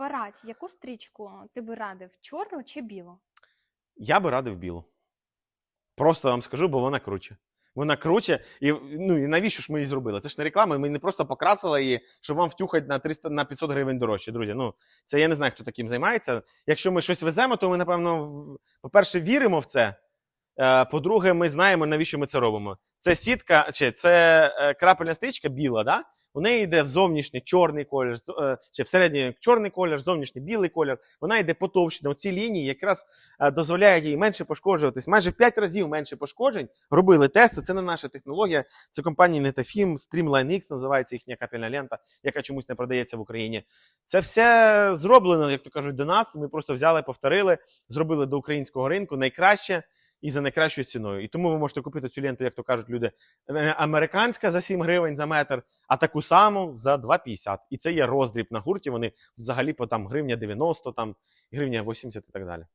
апараті, яку стрічку ти би радив? Чорну чи білу? Я би радив білу. Просто вам скажу, бо вона круче. Вона круче, і ну і навіщо ж ми її зробили? Це ж не реклама, ми не просто покрасили її, щоб вам втюхати на 300 на 500 гривень дорожче, друзі. Ну це я не знаю, хто таким займається. Якщо ми щось веземо, то ми, напевно, по-перше, віримо в це. Е, По-друге, ми знаємо, навіщо ми це робимо. Це сітка, чи це е, крапельна стрічка біла, да? У неї йде в зовнішній чорний колір, е, чи в середній чорний колір, зовнішній білий колір. Вона йде потовщена. Оці лінії якраз дозволяють їй менше пошкоджуватись. Майже в 5 разів менше пошкоджень. Робили тести. Це не наша технологія. Це компанія Netafim, Streamline X називається їхня капельна лента, яка чомусь не продається в Україні. Це все зроблено, як то кажуть, до нас. Ми просто взяли, повторили, зробили до українського ринку найкраще. І за найкращою ціною. І тому ви можете купити цю ленту, як то кажуть люди, не американська за 7 гривень за метр, а таку саму за 2,50. І це є роздріб на гурті. Вони взагалі по там гривня 90, там гривня 80 і так далі.